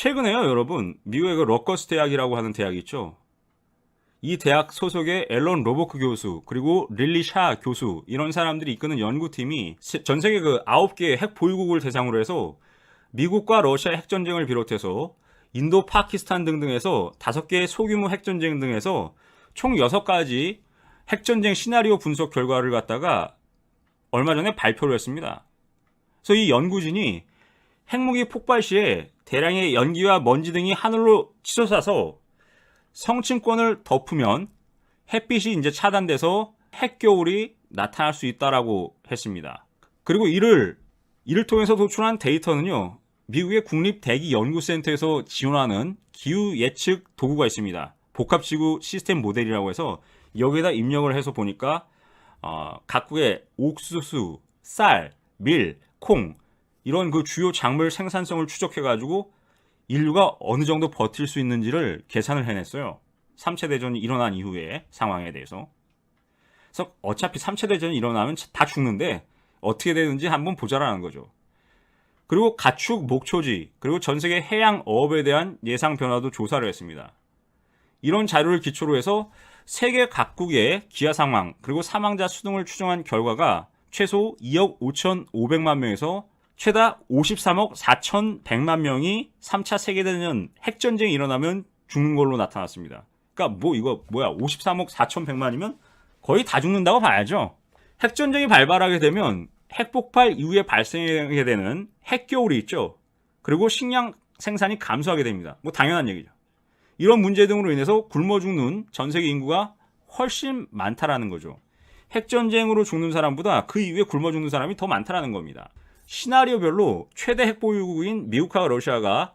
최근에요, 여러분. 미국의 그 러커스 대학이라고 하는 대학이 있죠. 이 대학 소속의 앨런 로버크 교수, 그리고 릴리 샤 교수, 이런 사람들이 이끄는 연구팀이 세- 전 세계 그 9개의 핵 보유국을 대상으로 해서 미국과 러시아 핵전쟁을 비롯해서 인도, 파키스탄 등등에서 5개의 소규모 핵전쟁 등에서 총 6가지 핵전쟁 시나리오 분석 결과를 갖다가 얼마 전에 발표를 했습니다. 그래서 이 연구진이 핵무기 폭발 시에 대량의 연기와 먼지 등이 하늘로 치솟아서 성층권을 덮으면 햇빛이 이제 차단돼서 핵겨울이 나타날 수 있다라고 했습니다. 그리고 이를 이를 통해서 도출한 데이터는요. 미국의 국립 대기 연구센터에서 지원하는 기후 예측 도구가 있습니다. 복합지구 시스템 모델이라고 해서 여기에다 입력을 해서 보니까 어, 각국의 옥수수, 쌀, 밀, 콩 이런 그 주요 작물 생산성을 추적해가지고 인류가 어느 정도 버틸 수 있는지를 계산을 해냈어요. 3차 대전이 일어난 이후의 상황에 대해서. 그래서 어차피 3차 대전이 일어나면 다 죽는데 어떻게 되는지 한번 보자라는 거죠. 그리고 가축 목초지, 그리고 전 세계 해양 어업에 대한 예상 변화도 조사를 했습니다. 이런 자료를 기초로 해서 세계 각국의 기아 상황, 그리고 사망자 수 등을 추정한 결과가 최소 2억 5,500만 명에서 최다 53억 4,100만 명이 3차 세계대전 핵전쟁이 일어나면 죽는 걸로 나타났습니다. 그러니까 뭐 이거 뭐야 53억 4,100만이면 거의 다 죽는다고 봐야죠. 핵전쟁이 발발하게 되면 핵폭발 이후에 발생하게 되는 핵겨울이 있죠. 그리고 식량 생산이 감소하게 됩니다. 뭐 당연한 얘기죠. 이런 문제 등으로 인해서 굶어 죽는 전 세계 인구가 훨씬 많다라는 거죠. 핵전쟁으로 죽는 사람보다 그 이후에 굶어 죽는 사람이 더 많다라는 겁니다. 시나리오별로 최대 핵보유국인 미국과 러시아가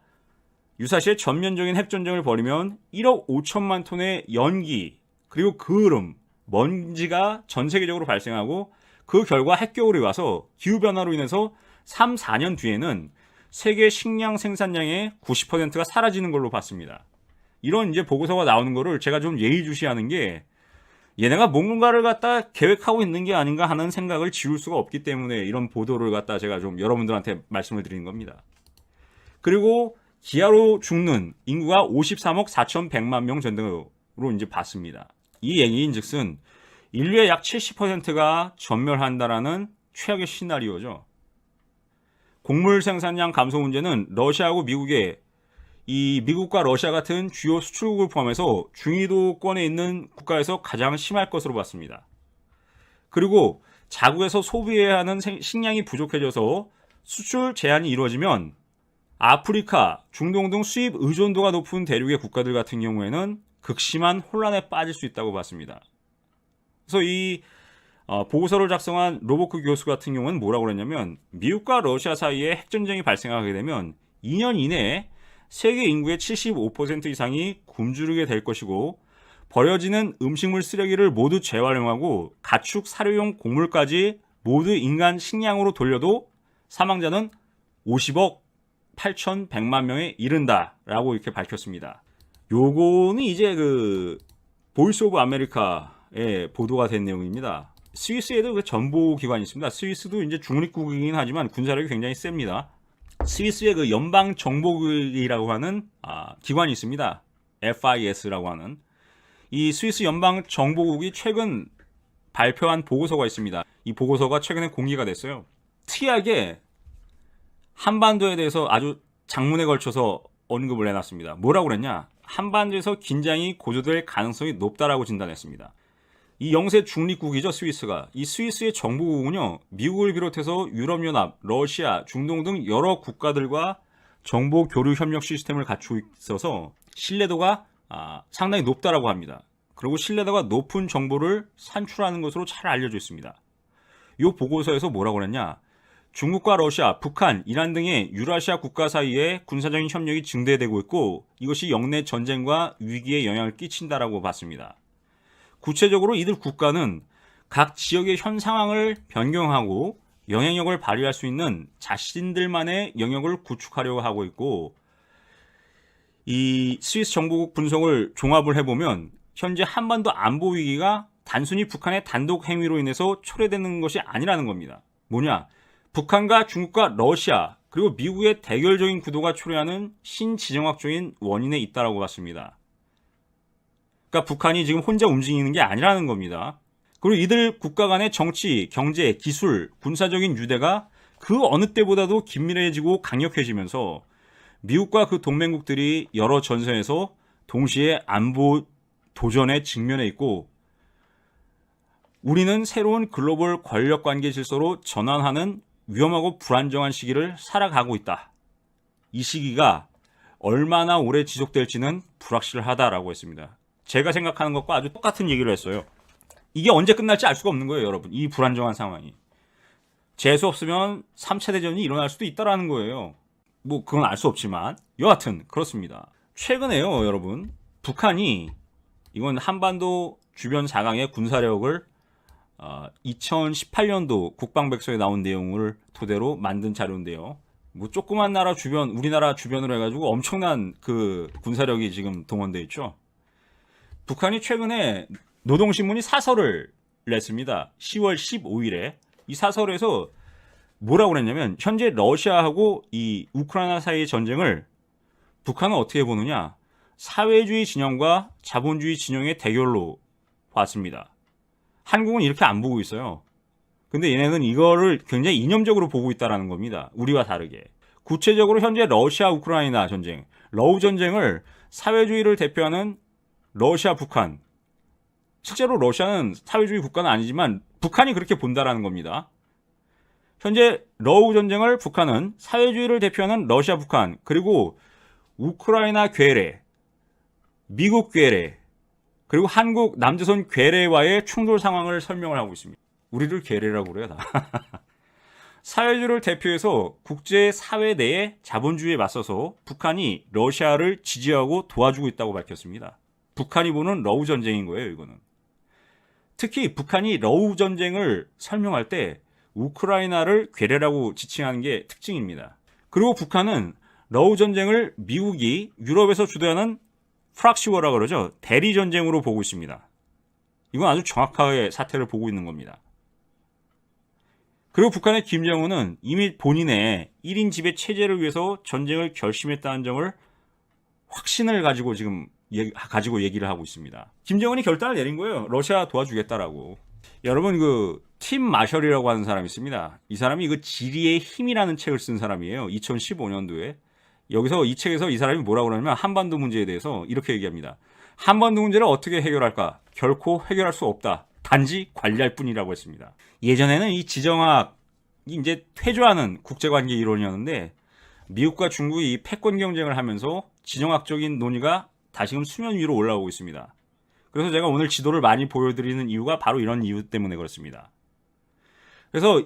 유사시에 전면적인 핵전쟁을 벌이면 1억 5천만 톤의 연기 그리고 그을음 먼지가 전 세계적으로 발생하고 그 결과 핵겨울이 와서 기후변화로 인해서 3, 4년 뒤에는 세계 식량 생산량의 90%가 사라지는 걸로 봤습니다. 이런 이제 보고서가 나오는 거를 제가 좀 예의주시하는 게 얘네가 뭔가를 갖다 계획하고 있는 게 아닌가 하는 생각을 지울 수가 없기 때문에 이런 보도를 갖다 제가 좀 여러분들한테 말씀을 드리는 겁니다. 그리고 기아로 죽는 인구가 53억 4,100만 명 정도로 이제 봤습니다. 이 얘기인즉슨 인류의 약 70%가 전멸한다라는 최악의 시나리오죠. 곡물 생산량 감소 문제는 러시아하고 미국의 이 미국과 러시아 같은 주요 수출국을 포함해서 중위도권에 있는 국가에서 가장 심할 것으로 봤습니다. 그리고 자국에서 소비해야 하는 생- 식량이 부족해져서 수출 제한이 이루어지면 아프리카, 중동 등 수입 의존도가 높은 대륙의 국가들 같은 경우에는 극심한 혼란에 빠질 수 있다고 봤습니다. 그래서 이 어, 보고서를 작성한 로보크 교수 같은 경우는 뭐라고 그랬냐면 미국과 러시아 사이에 핵전쟁이 발생하게 되면 2년 이내에 세계 인구의 75% 이상이 굶주리게 될 것이고 버려지는 음식물 쓰레기를 모두 재활용하고 가축 사료용 곡물까지 모두 인간 식량으로 돌려도 사망자는 50억 8,100만 명에 이른다라고 이렇게 밝혔습니다. 요거는 이제 그 보이스 오브 아메리카에 보도가 된 내용입니다. 스위스에도 그 정보 기관이 있습니다. 스위스도 이제 중립국이긴 하지만 군사력이 굉장히 셉니다. 스위스의 그 연방 정보국이라고 하는 아, 기관이 있습니다. FIS라고 하는 이 스위스 연방 정보국이 최근 발표한 보고서가 있습니다. 이 보고서가 최근에 공개가 됐어요. 특이하게 한반도에 대해서 아주 장문에 걸쳐서 언급을 해놨습니다. 뭐라고 그랬냐? 한반도에서 긴장이 고조될 가능성이 높다라고 진단했습니다. 이 영세 중립국이죠 스위스가 이 스위스의 정보국은요 미국을 비롯해서 유럽연합, 러시아, 중동 등 여러 국가들과 정보 교류 협력 시스템을 갖추고 있어서 신뢰도가 아, 상당히 높다라고 합니다. 그리고 신뢰도가 높은 정보를 산출하는 것으로 잘 알려져 있습니다. 이 보고서에서 뭐라고 그랬냐? 중국과 러시아, 북한, 이란 등의 유라시아 국가 사이에 군사적인 협력이 증대되고 있고 이것이 영내 전쟁과 위기에 영향을 끼친다라고 봤습니다. 구체적으로 이들 국가는 각 지역의 현 상황을 변경하고 영향력을 발휘할 수 있는 자신들만의 영역을 구축하려고 하고 있고 이 스위스 정보국 분석을 종합을 해보면 현재 한반도 안보 위기가 단순히 북한의 단독 행위로 인해서 초래되는 것이 아니라는 겁니다. 뭐냐? 북한과 중국과 러시아 그리고 미국의 대결적인 구도가 초래하는 신지정학적인 원인에 있다라고 봤습니다. 그러니까 북한이 지금 혼자 움직이는 게 아니라는 겁니다. 그리고 이들 국가 간의 정치, 경제, 기술, 군사적인 유대가 그 어느 때보다도 긴밀해지고 강력해지면서 미국과 그 동맹국들이 여러 전선에서 동시에 안보 도전에 직면해 있고 우리는 새로운 글로벌 권력 관계 질서로 전환하는 위험하고 불안정한 시기를 살아가고 있다. 이 시기가 얼마나 오래 지속될지는 불확실하다라고 했습니다. 제가 생각하는 것과 아주 똑같은 얘기를 했어요. 이게 언제 끝날지 알 수가 없는 거예요, 여러분. 이 불안정한 상황이. 재수 없으면 3차 대전이 일어날 수도 있다라는 거예요. 뭐 그건 알 수 없지만 여하튼 그렇습니다. 최근에요, 여러분. 북한이 이건 한반도 주변 사강의 군사력을 어, 2018년도 국방백서에 나온 내용을 토대로 만든 자료인데요. 뭐 조그만 나라 주변, 우리나라 주변으로 해가지고 엄청난 그 군사력이 지금 동원돼 있죠. 북한이 최근에 노동신문이 사설을 냈습니다. 10월 15일에 이 사설에서 뭐라고 그랬냐면 현재 러시아하고 이 우크라이나 사이의 전쟁을 북한은 어떻게 보느냐 사회주의 진영과 자본주의 진영의 대결로 봤습니다. 한국은 이렇게 안 보고 있어요. 근데 얘네는 이거를 굉장히 이념적으로 보고 있다라는 겁니다. 우리와 다르게. 구체적으로 현재 러시아 우크라이나 전쟁, 러우 전쟁을 사회주의를 대표하는 러시아 북한. 실제로 러시아는 사회주의 국가는 아니지만 북한이 그렇게 본다라는 겁니다. 현재 러우 전쟁을 북한은 사회주의를 대표하는 러시아 북한 그리고 우크라이나 괴뢰, 미국 괴뢰, 그리고 한국 남조선 괴뢰와의 충돌 상황을 설명을 하고 있습니다. 우리를 괴뢰라고 그래요, 다. 사회주의를 대표해서 국제 사회 내의 자본주의에 맞서서 북한이 러시아를 지지하고 도와주고 있다고 밝혔습니다. 북한이 보는 러우 전쟁인 거예요, 이거는. 특히 북한이 러우 전쟁을 설명할 때 우크라이나를 괴뢰라고 지칭하는 게 특징입니다. 그리고 북한은 러우 전쟁을 미국이 유럽에서 주도하는 프락시워라 그러죠. 대리 전쟁으로 보고 있습니다. 이건 아주 정확하게 사태를 보고 있는 겁니다. 그리고 북한의 김정은은 이미 본인의 1인 지배 체제를 위해서 전쟁을 결심했다는 점을 확신을 가지고 지금 가지고 얘기를 하고 있습니다. 김정은이 결단을 내린 거예요. 러시아 도와주겠다라고. 여러분 그 팀 마셜이라고 하는 사람이 있습니다. 이 사람이 그 지리의 힘이라는 책을 쓴 사람이에요. 2015년도에. 여기서 이 책에서 이 사람이 뭐라고 그러냐면 한반도 문제에 대해서 이렇게 얘기합니다. 한반도 문제를 어떻게 해결할까? 결코 해결할 수 없다. 단지 관리할 뿐이라고 했습니다. 예전에는 이 지정학이 이제 퇴조하는 국제관계 이론이었는데 미국과 중국이 이 패권 경쟁을 하면서 지정학적인 논의가 다시금 수면 위로 올라오고 있습니다. 그래서 제가 오늘 지도를 많이 보여드리는 이유가 바로 이런 이유 때문에 그렇습니다. 그래서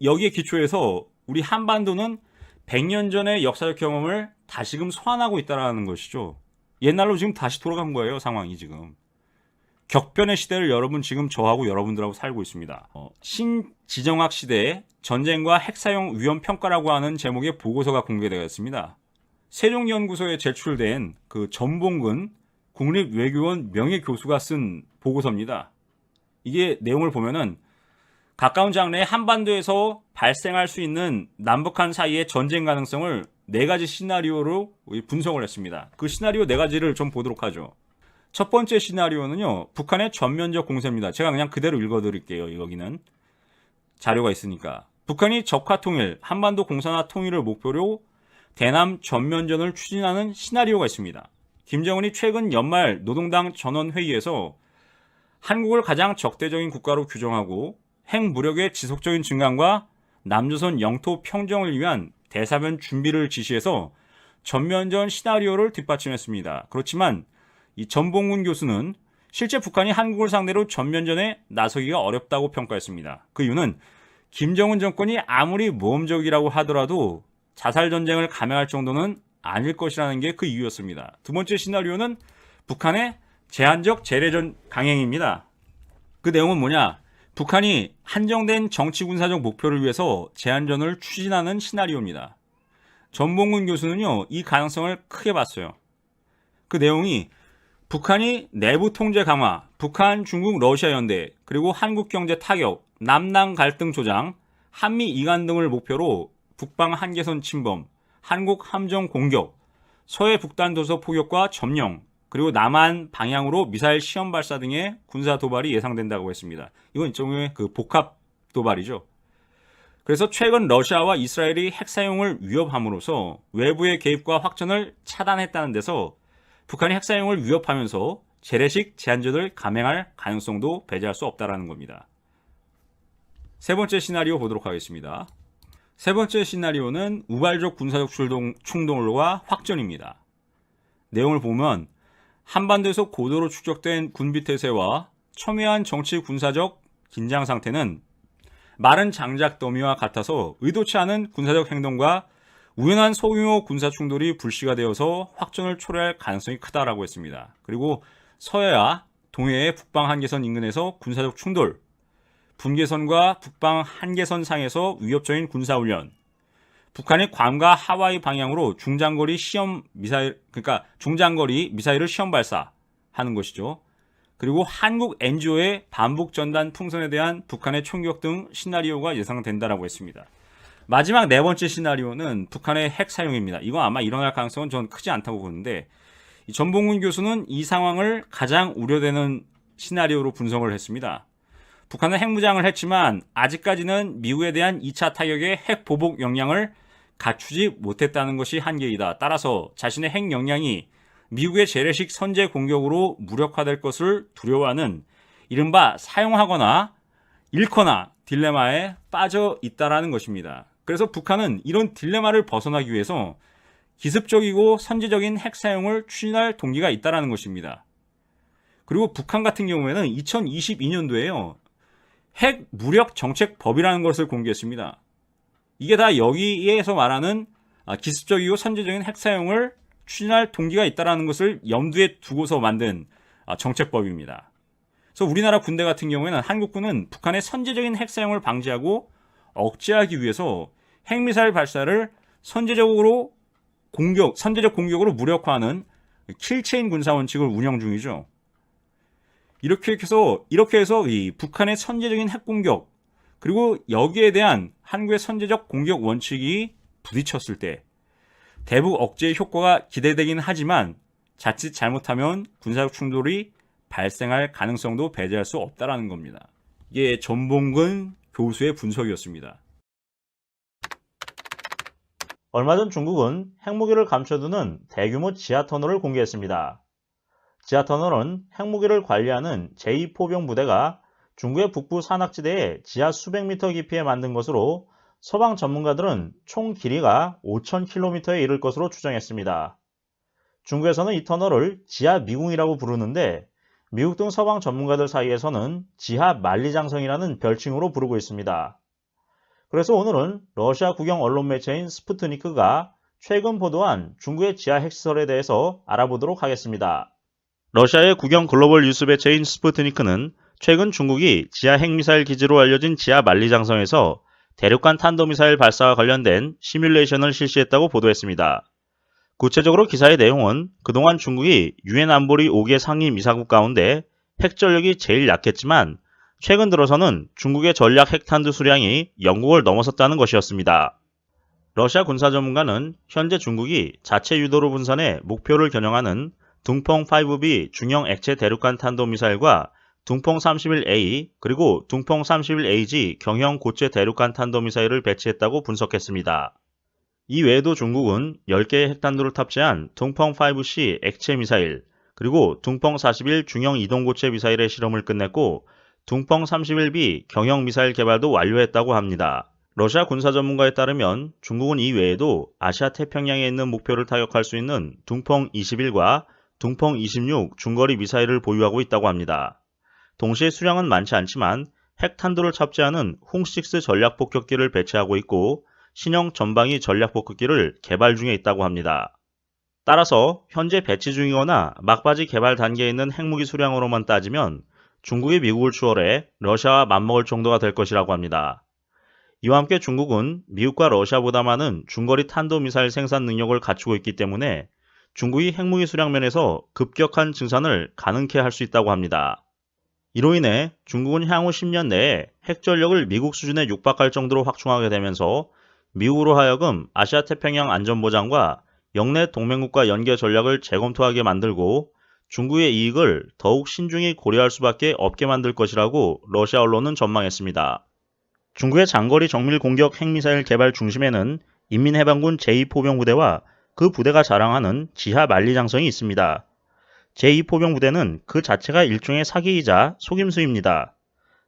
여기에 기초해서 우리 한반도는 100년 전의 역사적 경험을 다시금 소환하고 있다는 것이죠. 옛날로 지금 다시 돌아간 거예요, 상황이 지금. 격변의 시대를 여러분 지금 저하고 여러분들하고 살고 있습니다. 어, 신지정학 시대의 전쟁과 핵사용 위험 평가라고 하는 제목의 보고서가 공개되었습니다. 세종연구소에 제출된 그 전봉근 국립외교원 명예교수가 쓴 보고서입니다. 이게 내용을 보면은 가까운 장래에 한반도에서 발생할 수 있는 남북한 사이의 전쟁 가능성을 네 가지 시나리오로 분석을 했습니다. 그 시나리오 네 가지를 좀 보도록 하죠. 첫 번째 시나리오는요, 북한의 전면적 공세입니다. 제가 그냥 그대로 읽어드릴게요, 여기는. 자료가 있으니까. 북한이 적화 통일, 한반도 공산화 통일을 목표로 대남 전면전을 추진하는 시나리오가 있습니다. 김정은이 최근 연말 노동당 전원회의에서 한국을 가장 적대적인 국가로 규정하고 핵무력의 지속적인 증강과 남조선 영토 평정을 위한 대사변 준비를 지시해서 전면전 시나리오를 뒷받침했습니다. 그렇지만 이 전봉훈 교수는 실제 북한이 한국을 상대로 전면전에 나서기가 어렵다고 평가했습니다. 그 이유는 김정은 정권이 아무리 모험적이라고 하더라도 자살 전쟁을 감행할 정도는 아닐 것이라는 게 그 이유였습니다. 두 번째 시나리오는 북한의 제한적 재래전 강행입니다. 그 내용은 뭐냐? 북한이 한정된 정치 군사적 목표를 위해서 제한전을 추진하는 시나리오입니다. 전봉근 교수는요, 이 가능성을 크게 봤어요. 그 내용이 북한이 내부 통제 강화, 북한, 중국, 러시아 연대, 그리고 한국 경제 타격, 남남 갈등 조장, 한미 이간 등을 목표로 북방 한계선 침범, 한국 함정 공격, 서해 북단 도서 포격과 점령, 그리고 남한 방향으로 미사일 시험 발사 등의 군사 도발이 예상된다고 했습니다. 이건 일종의 그 복합 도발이죠. 그래서 최근 러시아와 이스라엘이 핵 사용을 위협함으로써 외부의 개입과 확전을 차단했다는 데서 북한이 핵 사용을 위협하면서 재래식 제한제를 감행할 가능성도 배제할 수 없다라는 겁니다. 세 번째 시나리오 보도록 하겠습니다. 세 번째 시나리오는 우발적 군사적 충동, 충동과 확전입니다. 내용을 보면 한반도에서 고도로 축적된 군비 태세와 첨예한 정치 군사적 긴장 상태는 마른 장작 더미와 같아서 의도치 않은 군사적 행동과 우연한 소규모 군사 충돌이 불씨가 되어서 확전을 초래할 가능성이 크다라고 했습니다. 그리고 서해와 동해의 북방 한계선 인근에서 군사적 충돌, 분계선과 북방 한계선 상에서 위협적인 군사훈련, 북한이 괌과 하와이 방향으로 중장거리 시험 미사일, 그러니까 중장거리 미사일을 시험 발사하는 것이죠. 그리고 한국 NGO의 반복 전단 풍선에 대한 북한의 총격 등 시나리오가 예상된다라고 했습니다. 마지막 네 번째 시나리오는 북한의 핵 사용입니다. 이건 아마 일어날 가능성은 전 크지 않다고 보는데 전봉훈 교수는 이 상황을 가장 우려되는 시나리오로 분석을 했습니다. 북한은 핵무장을 했지만 아직까지는 미국에 대한 2차 타격의 핵 보복 역량을 갖추지 못했다는 것이 한계이다. 따라서 자신의 핵 역량이 미국의 재래식 선제 공격으로 무력화될 것을 두려워하는 이른바 사용하거나 잃거나 딜레마에 빠져 있다라는 것입니다. 그래서 북한은 이런 딜레마를 벗어나기 위해서 기습적이고 선제적인 핵 사용을 추진할 동기가 있다라는 것입니다. 그리고 북한 같은 경우에는 2022년도에요. 핵 무력 정책 법이라는 것을 공개했습니다. 이게 다 여기에서 말하는 아, 기습적이고 선제적인 핵 사용을 추진할 동기가 있다는 것을 염두에 두고서 만든 아, 정책법입니다. 그래서 우리나라 군대 같은 경우에는 한국군은 북한의 선제적인 핵 사용을 방지하고 억제하기 위해서 핵미사일 발사를 선제적으로 공격, 선제적 공격으로 무력화하는 킬체인 군사 원칙을 운영 중이죠. 이렇게 해서 이렇게 해서 이 북한의 선제적인 핵 공격 그리고 여기에 대한 한국의 선제적 공격 원칙이 부딪혔을 때 대북 억제의 효과가 기대되긴 하지만 자칫 잘못하면 군사적 충돌이 발생할 가능성도 배제할 수 없다라는 겁니다. 이게 전봉근 교수의 분석이었습니다. 얼마 전 중국은 핵무기를 감춰두는 대규모 지하 터널을 공개했습니다. 지하터널은 핵무기를 관리하는 제2포병 부대가 중국의 북부 산악지대에 지하 수백 미터 깊이에 만든 것으로 서방 전문가들은 총 길이가 5,000km에 이를 것으로 추정했습니다. 중국에서는 이 터널을 지하 미궁이라고 부르는데 미국 등 서방 전문가들 사이에서는 지하 만리장성이라는 별칭으로 부르고 있습니다. 그래서 오늘은 러시아 국영 언론 매체인 스푸트니크가 최근 보도한 중국의 지하 핵시설에 대해서 알아보도록 하겠습니다. 러시아의 국영 글로벌 뉴스 매체인 스푸트니크는 최근 중국이 지하 핵미사일 기지로 알려진 지하 만리장성에서 대륙간 탄도미사일 발사와 관련된 시뮬레이션을 실시했다고 보도했습니다. 구체적으로 기사의 내용은 그동안 중국이 유엔 안보리 5개 상위 미사국 가운데 핵전력이 제일 약했지만 최근 들어서는 중국의 전략 핵탄두 수량이 영국을 넘어섰다는 것이었습니다. 러시아 군사 전문가는 현재 중국이 자체 유도로 분산해 목표를 겨냥하는 둥펑5B 중형 액체 대륙간 탄도미사일과 둥펑 31A 그리고 둥펑 31AG 경형 고체 대륙간 탄도미사일을 배치했다고 분석했습니다. 이 외에도 중국은 10개의 핵탄두를 탑재한 둥펑 5C 액체 미사일 그리고 둥펑 41 중형 이동고체 미사일의 실험을 끝냈고 둥펑 31B 경형 미사일 개발도 완료했다고 합니다. 러시아 군사 전문가에 따르면 중국은 이 외에도 아시아 태평양에 있는 목표를 타격할 수 있는 둥펑 21과 둥펑 26 중거리 미사일을 보유하고 있다고 합니다. 동시에 수량은 많지 않지만 핵탄두를 탑재하는 홍6 전략폭격기를 배치하고 있고 신형 전방위 전략폭격기를 개발 중에 있다고 합니다. 따라서 현재 배치 중이거나 막바지 개발 단계에 있는 핵무기 수량으로만 따지면 중국이 미국을 추월해 러시아와 맞먹을 정도가 될 것이라고 합니다. 이와 함께 중국은 미국과 러시아보다 많은 중거리 탄도미사일 생산 능력을 갖추고 있기 때문에 중국이 핵무기 수량 면에서 급격한 증산을 가능케 할 수 있다고 합니다. 이로 인해 중국은 향후 10년 내에 핵전력을 미국 수준에 육박할 정도로 확충하게 되면서 미국으로 하여금 아시아 태평양 안전보장과 영내 동맹국가 연계 전략을 재검토하게 만들고 중국의 이익을 더욱 신중히 고려할 수밖에 없게 만들 것이라고 러시아 언론은 전망했습니다. 중국의 장거리 정밀 공격 핵미사일 개발 중심에는 인민해방군 제2포병부대와 그 부대가 자랑하는 지하 만리장성이 있습니다. 제2포병 부대는 그 자체가 일종의 사기이자 속임수입니다.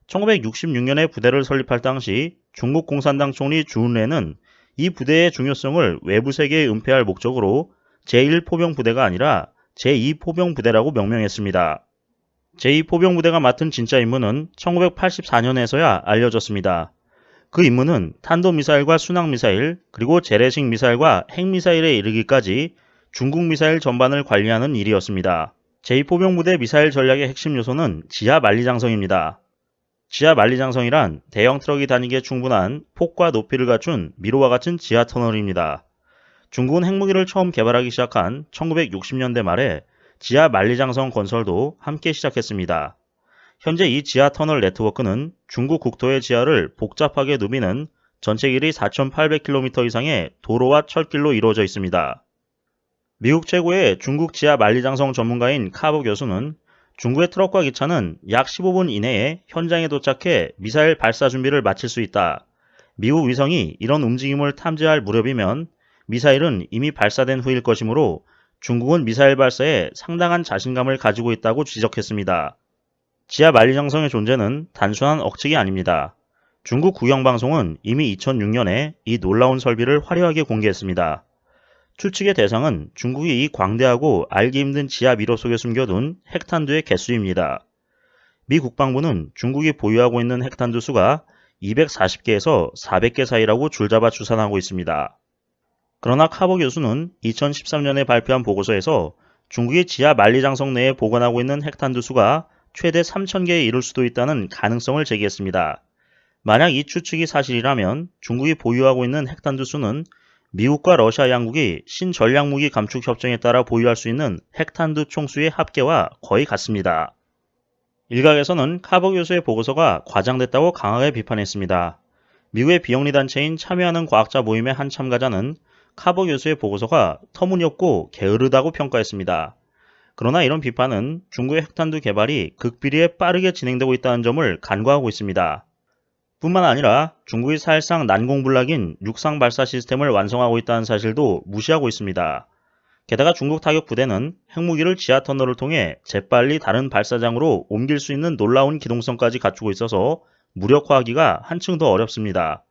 1966년에 부대를 설립할 당시 중국 공산당 총리 주은래는 이 부대의 중요성을 외부 세계에 은폐할 목적으로 제1포병 부대가 아니라 제2포병 부대라고 명명했습니다. 제2포병 부대가 맡은 진짜 임무는 1984년에서야 알려졌습니다. 그 임무는 탄도미사일과 순항미사일, 그리고 재래식 미사일과 핵미사일에 이르기까지 중국 미사일 전반을 관리하는 일이었습니다. 제2포병 부대 미사일 전략의 핵심 요소는 지하 만리장성입니다. 지하 만리장성이란 대형 트럭이 다니기에 충분한 폭과 높이를 갖춘 미로와 같은 지하 터널입니다. 중국은 핵무기를 처음 개발하기 시작한 1960년대 말에 지하 만리장성 건설도 함께 시작했습니다. 현재 이 지하 터널 네트워크는 중국 국토의 지하를 복잡하게 누비는 전체 길이 4,800km 이상의 도로와 철길로 이루어져 있습니다. 미국 최고의 중국 지하 만리장성 전문가인 카보 교수는 중국의 트럭과 기차는 약 15분 이내에 현장에 도착해 미사일 발사 준비를 마칠 수 있다. 미국 위성이 이런 움직임을 탐지할 무렵이면 미사일은 이미 발사된 후일 것이므로 중국은 미사일 발사에 상당한 자신감을 가지고 있다고 지적했습니다. 지하 만리장성의 존재는 단순한 억측이 아닙니다. 중국 국영방송은 이미 2006년에 이 놀라운 설비를 화려하게 공개했습니다. 추측의 대상은 중국이 이 광대하고 알기 힘든 지하 미로 속에 숨겨둔 핵탄두의 개수입니다. 미 국방부는 중국이 보유하고 있는 핵탄두 수가 240개에서 400개 사이라고 줄잡아 추산하고 있습니다. 그러나 카보 교수는 2013년에 발표한 보고서에서 중국이 지하 만리장성 내에 보관하고 있는 핵탄두 수가 최대 3,000개에 이를 수도 있다는 가능성을 제기했습니다. 만약 이 추측이 사실이라면 중국이 보유하고 있는 핵탄두 수는 미국과 러시아 양국이 신전략 무기 감축 협정에 따라 보유할 수 있는 핵탄두 총수의 합계와 거의 같습니다. 일각에서는 카버 교수의 보고서가 과장됐다고 강하게 비판했습니다. 미국의 비영리 단체인 참여하는 과학자 모임의 한 참가자는 카버 교수의 보고서가 터무니없고 게으르다고 평가했습니다. 그러나 이런 비판은 중국의 핵탄두 개발이 극비리에 빠르게 진행되고 있다는 점을 간과하고 있습니다. 뿐만 아니라 중국이 사실상 난공불락인 육상 발사 시스템을 완성하고 있다는 사실도 무시하고 있습니다. 게다가 중국 타격 부대는 핵무기를 지하 터널을 통해 재빨리 다른 발사장으로 옮길 수 있는 놀라운 기동성까지 갖추고 있어서 무력화하기가 한층 더 어렵습니다.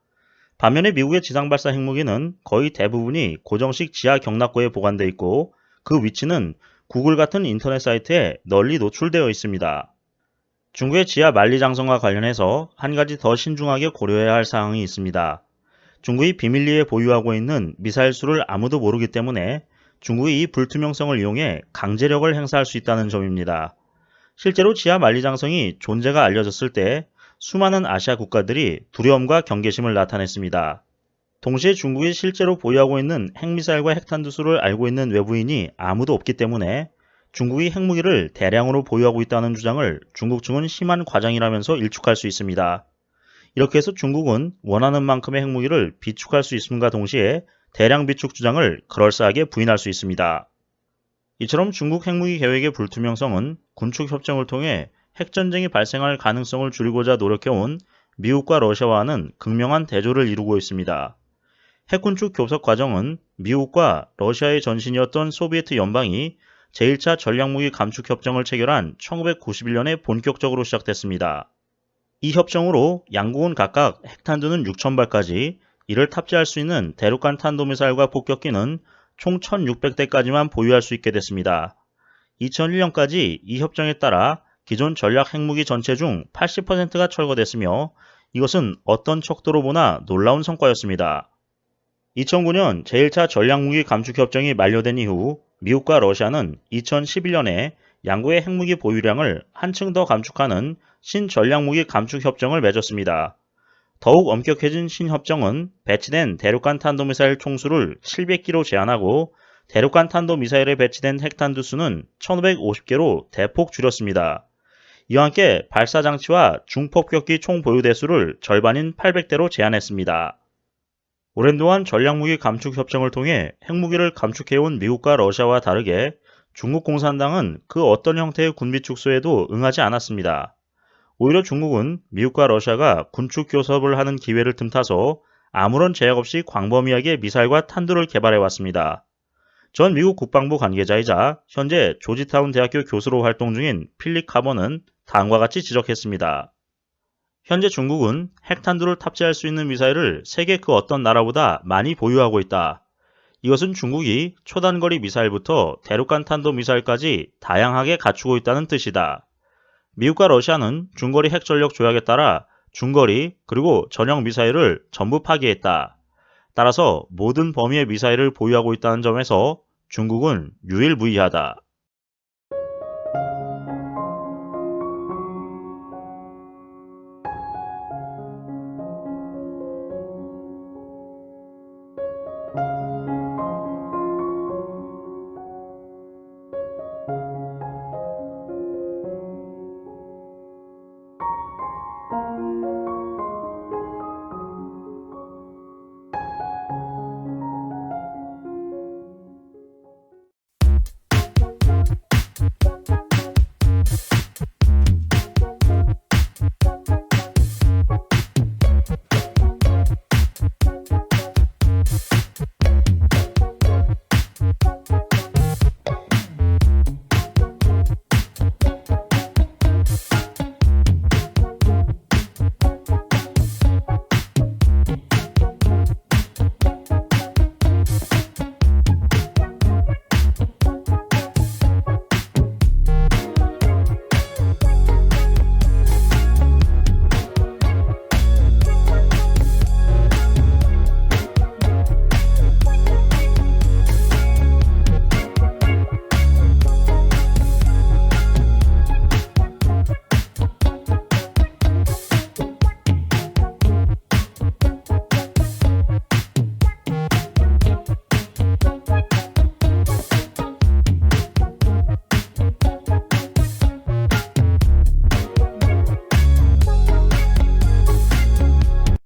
반면에 미국의 지상 발사 핵무기는 거의 대부분이 고정식 지하 경납고에 보관되어 있고 그 위치는 구글 같은 인터넷 사이트에 널리 노출되어 있습니다. 중국의 지하 만리장성과 관련해서 한 가지 더 신중하게 고려해야 할 사항이 있습니다. 중국이 비밀리에 보유하고 있는 미사일 수를 아무도 모르기 때문에 중국이 이 불투명성을 이용해 강제력을 행사할 수 있다는 점입니다. 실제로 지하 만리장성이 존재가 알려졌을 때 수많은 아시아 국가들이 두려움과 경계심을 나타냈습니다. 동시에 중국이 실제로 보유하고 있는 핵미사일과 핵탄두수를 알고 있는 외부인이 아무도 없기 때문에 중국이 핵무기를 대량으로 보유하고 있다는 주장을 중국 측은 심한 과장이라면서 일축할 수 있습니다. 이렇게 해서 중국은 원하는 만큼의 핵무기를 비축할 수 있음과 동시에 대량 비축 주장을 그럴싸하게 부인할 수 있습니다. 이처럼 중국 핵무기 계획의 불투명성은 군축 협정을 통해 핵전쟁이 발생할 가능성을 줄이고자 노력해온 미국과 러시아와는 극명한 대조를 이루고 있습니다. 핵군축 교섭 과정은 미국과 러시아의 전신이었던 소비에트 연방이 제1차 전략무기 감축 협정을 체결한 1991년에 본격적으로 시작됐습니다. 이 협정으로 양국은 각각 핵탄두는 6,000발까지 이를 탑재할 수 있는 대륙간 탄도미사일과 폭격기는 총 1,600대까지만 보유할 수 있게 됐습니다. 2001년까지 이 협정에 따라 기존 전략 핵무기 전체 중 80%가 철거됐으며 이것은 어떤 척도로 보나 놀라운 성과였습니다. 2009년 제1차 전략무기 감축 협정이 만료된 이후 미국과 러시아는 2011년에 양국의 핵무기 보유량을 한층 더 감축하는 신전략무기 감축 협정을 맺었습니다. 더욱 엄격해진 신협정은 배치된 대륙간 탄도미사일 총수를 700기로 제한하고 대륙간 탄도미사일에 배치된 핵탄두 수는 1550개로 대폭 줄였습니다. 이와 함께 발사장치와 중폭격기 총 보유 대수를 절반인 800대로 제한했습니다. 오랜 동안 전략무기 감축 협정을 통해 핵무기를 감축해온 미국과 러시아와 다르게 중국 공산당은 그 어떤 형태의 군비 축소에도 응하지 않았습니다. 오히려 중국은 미국과 러시아가 군축 교섭을 하는 기회를 틈타서 아무런 제약 없이 광범위하게 미사일과 탄두를 개발해 왔습니다. 전 미국 국방부 관계자이자 현재 조지타운 대학교 교수로 활동 중인 필립 카버는 다음과 같이 지적했습니다. 현재 중국은 핵탄두를 탑재할 수 있는 미사일을 세계 그 어떤 나라보다 많이 보유하고 있다. 이것은 중국이 초단거리 미사일부터 대륙간 탄도 미사일까지 다양하게 갖추고 있다는 뜻이다. 미국과 러시아는 중거리 핵전력 조약에 따라 중거리 그리고 전형 미사일을 전부 파기했다. 따라서 모든 범위의 미사일을 보유하고 있다는 점에서 중국은 유일무이하다.